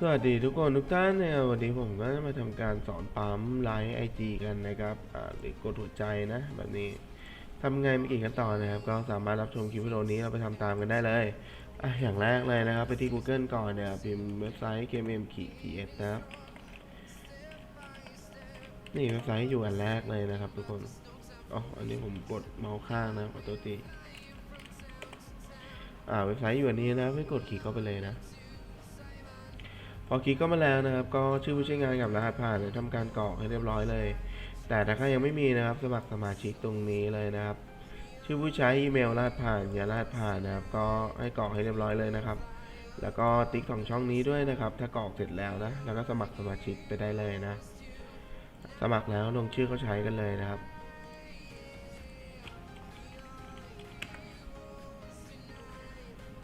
สวัสดีทุกคนทุกท่านนะครับวันนี้ผมก็จะมาทำการสอนปั๊มไลน์ไอจีกันนะครับอ่าหรือกดหัวใจนะแบบนี้ทำไงไม่กี่ขั้นตอนนะครับ ก็สามารถรับชมคลิปวิดีโอนี้เราไปทำตามกันได้เลยอะอย่างแรกเลยนะครับ ไปที่ Google ก่อนเนี่ยพิมพ์เว็บไซต์ kmm ts นะครับนี่เว็บไซต์อยู่อันแรกเลยนะครับ ทุกคนอ๋ออันนี้ผมกดเมาส์ข้างนะขอตัวทีอ่าเว็บไซต์อยู่อันนี้นะไม่กดคลิกเข้าไปเลยนะ พอคลิกเข้ามาแล้วนะครับ ก็ชื่อผู้ใช้งานกับรหัสผ่านเลยทำการกรอกให้เรียบร้อยเลย แต่ถ้าใครยังไม่มีนะครับสมัครสมาชิกตรงนี้เลยนะครับ ชื่อผู้ใช้อีเมลรหัสผ่านอย่ารหัสผ่านนะครับ ก็ให้กรอกให้เรียบร้อยเลยนะครับ แล้วก็ติ๊กของช่องนี้ด้วยนะครับ ถ้ากรอกเสร็จแล้วนะ แล้วก็สมัครสมาชิกไปได้เลยนะ สมัครแล้วลงชื่อเขาใช้กันเลยนะครับ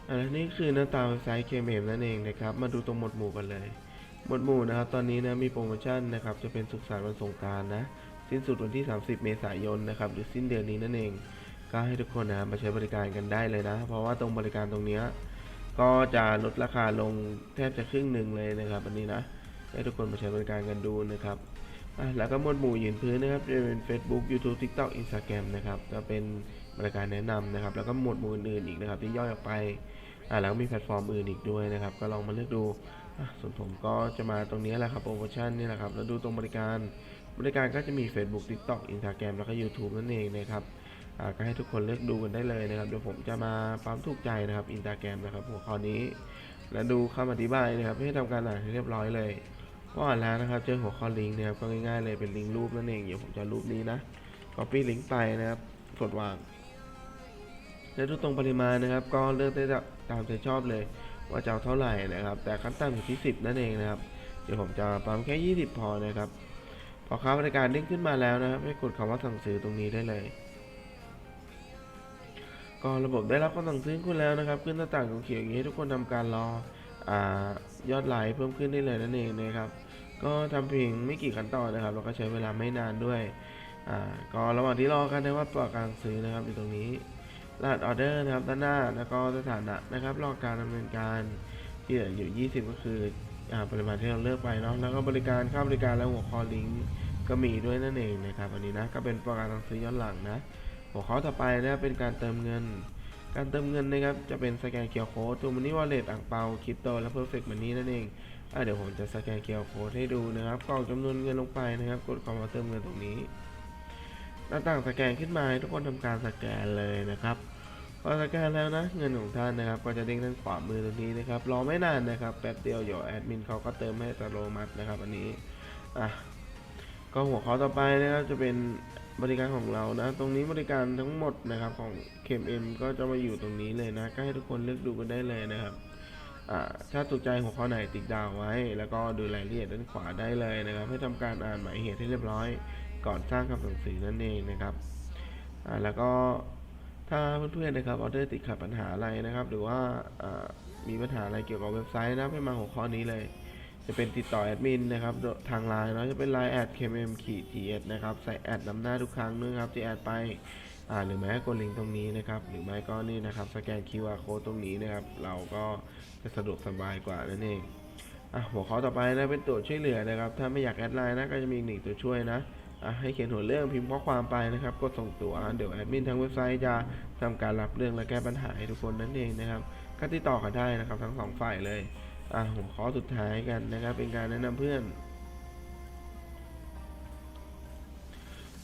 อันนี้คือหน้าตาเว็บไซต์ KMM นั่นเองนะครับ มาดูตรงหมวดหมู่กันเลย หมวดหมู่นะครับ ตอนนี้นะมีโปรโมชั่นนะครับ จะเป็นสุขสันต์วันสงการนะ สิ้นสุดวันที่ 30 เมษายนนะครับ หรือสิ้นเดือนนี้นั่นเอง ก็ให้ทุกคนนะมาใช้บริการกันได้เลยนะ เพราะว่าตรงบริการตรงนี้ก็จะลดราคาลงแทบจะครึ่งหนึ่งเลยนะครับ อันนี้นะ ให้ทุกคนมาใช้บริการกันดูนะครับ แล้วก็หมวดหมู่ยืนพื้นนะครับจะเป็น Facebook YouTube TikTok Instagram นะครับจะเป็นบริการแนะนำนะครับ แล้วก็หมวดหมู่อื่นอีกนะครับ ที่ย่อยออกไปแล้วก็มีแพลตฟอร์มอื่นอีกด้วยนะครับ ก็ลองมาเลือกดูส่วนผมก็จะมาตรงนี้แหละครับโปรโมชั่นนี่แหละครับแล้วดูตรงบริการบริการก็จะมี Facebook TikTok Instagram แล้วก็ YouTube นั่นเองนะครับก็ให้ทุกคนเลือกดูกันได้เลยนะครับเดี๋ยวผมจะมาปั๊มถูกใจนะครับ Instagram นะครับหัวข้อนี้ และดูคำอธิบายนะครับให้ทำการอ่านให้เรียบร้อยเลย ก็อ่านแล้วนะครับ เจอหัวข้อลิงก์นะครับก็ง่ายๆเลยเป็นลิงก์รูปนั่นเองเดี๋ยวผมจะรูปนี้นะ copy ลิงก์ไปนะครับกดวางและดูตรงปริมาณนะครับ ก็เลือกได้ตามใจชอบเลย ว่าจะเอาเท่าไหร่นะครับ แต่ขั้นต่ำอยู่ที่ 10 นั่นเองนะครับ เดี๋ยวผมจะปั๊มแค่ 20 พอนะครับ พอค้าบริการเด้งขึ้นมาแล้วนะครับให้กดคำว่าสั่งซื้อตรงนี้ได้เลย ก็ระบบได้รับคำสั่งซื้อคุณแล้วนะครับ ขึ้นหน้าต่างเขียวอย่างนี้ทุกคนทำการรออ่า ยอดไลค์เพิ่มขึ้นได้เลยนั่นเองนะครับ ก็ทำเพียงไม่กี่ขั้นตอนนะครับแล้วก็ใช้เวลาไม่นานด้วยอ่าก็ระหว่างที่รอกันนะว่าประการซื้อนะครับอยู่ตรงนี้รหัสออเดอร์นะครับด้านหน้าแล้วก็สถานะนะครับรอการดำเนินการที่เหลืออยู่ 20 ก็คืออาปริมาณที่เราเลือกไปเนาะแล้วก็บริการค่าบริการและหัวข้อลิงก์ก็มีด้วยนั่นเองนะครับอันนี้นะก็เป็นประการสั่งซื้อย้อนหลังนะหัวข้อต่อไปนะเป็นการเติมเงิน การเติมเงินนะครับจะเป็นสแกนเคียร์โค้ดตัวมันนี่วอลเล็ตอ่างเปาคริปโตและเพอร์เฟกต์มันนี่นั่นเองอะเดี๋ยวผมจะสแกนเคียร์โค้ดให้ดูนะครับกรอกจำนวนเงินลงไปนะครับ กดคำว่าเติมเงินตรงนี้หน้าต่างสแกนขึ้นมาให้ทุกคนทำการสแกนเลยนะครับพอสแกนแล้วนะเงินของท่านนะครับ ก็จะเด้งด้านขวามือตรงนี้นะครับรอไม่นานนะครับแป๊บเดียวเดี๋ยวแอดมินเขาก็เติมให้อัตโนมัตินะครับ อันนี้อะก็หัวข้อต่อไปนะครับจะเป็น บริการของเรานะ ตรงนี้บริการทั้งหมดนะครับของ KMM ก็จะมาอยู่ตรงนี้เลยนะ ก็ให้ทุกคนเลือกดูกันได้เลยนะครับถ้าถูกใจหัวข้อไหนติ๊กดาวไว้ แล้วก็ดูรายละเอียดด้านขวาได้เลยนะครับ ให้ทำการอ่านหมายเหตุให้เรียบร้อย ก่อนสร้างคำสั่งซื้อนั่นเองนะครับแล้วก็ถ้าเพื่อนๆนะครับออเดอร์ติดขัดปัญหาอะไรนะครับ หรือว่ามีปัญหาอะไรเกี่ยวกับเว็บไซต์นะให้มาหัวข้อนี้เลย จะเป็นติดต่อแอดมินนะครับทางไลน์เนาะจะเป็นไลน์แอด kmm ขีด ts นะครับใส่แอดนำหน้าทุกครั้งนะครับที่แอดไปอ่าหรือแม้กดลิงก์ตรงนี้นะครับ หรือไม่ก็นี่นะครับสแกน QR code ตรงนี้นะครับ เราก็จะสะดวกสบายกว่านั่นเองอะหัวข้อต่อไปนะเป็นตัวช่วยเหลือนะครับ ถ้าไม่อยากแอดไลน์นะก็จะมีอีกหนึ่งตัวช่วยนะอะให้เขียนหัวเรื่องพิมพ์ข้อความไปนะครับกดส่งตัวเดี๋ยวแอดมินทางเว็บไซต์จะทำการรับเรื่องและแก้ปัญหาให้ทุกคนนั่นเองนะครับก็ติดต่อกันได้นะครับทั้งสองฝ่ายเลย อะหัวข้อสุดท้ายกันนะครับ เป็นการแนะนำเพื่อน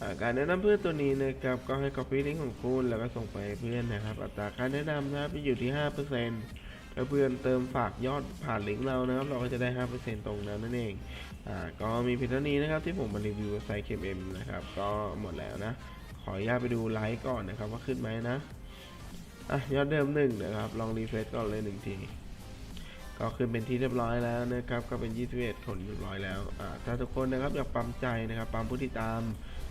อการแนะนำเพื่อนตัวนี้นะครับก็ให้ copy ลิงก์ของคุณแล้วก็ส่งไปเพื่อนนะครับ อัตราการแนะนำนะครับจะอยู่ที่5%ถ้าเพื่อนเติมฝากยอดผ่านลิงก์เรานะครับ เราก็จะได้ 5%ตรงนั้นนั่นเอง อ่า ก็มีเพียงเท่านี้นะครับที่ผมมารีวิวเว็บไซต์ KMM นะครับ ก็หมดแล้วนะ ขออนุญาตไปดูไลค์ก่อนนะครับว่าขึ้นไหมนะ อะยอดเดิมหนึ่งนะครับ ลองรีเฟรชก่อนเลยหนึ่งที ก็ขึ้นเป็นที่เรียบร้อยแล้วนะครับก็เป็น 21 คนเรียบร้อยแล้วอ่าถ้าทุกคนนะครับอยากปั๊มใจนะครับปั๊มผู้ติดตาม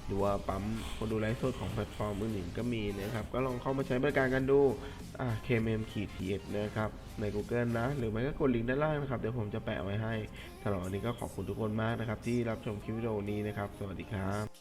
หรือว่าปั๊มคนดูไลฟ์สดของแพลตฟอร์มอื่นๆก็มีนะครับ ก็ลองเข้ามาใช้บริการกันดูอ่า KMM ขีด TS นะครับใน Google นะ หรือไม่ก็กดลิงก์ด้านล่างนะครับ เดี๋ยวผมจะแปะไว้ให้สำหรับวันนี้ก็ขอบคุณทุกคนมากนะครับ ที่รับชมคลิปวิดีโอนี้นะครับ สวัสดีครับ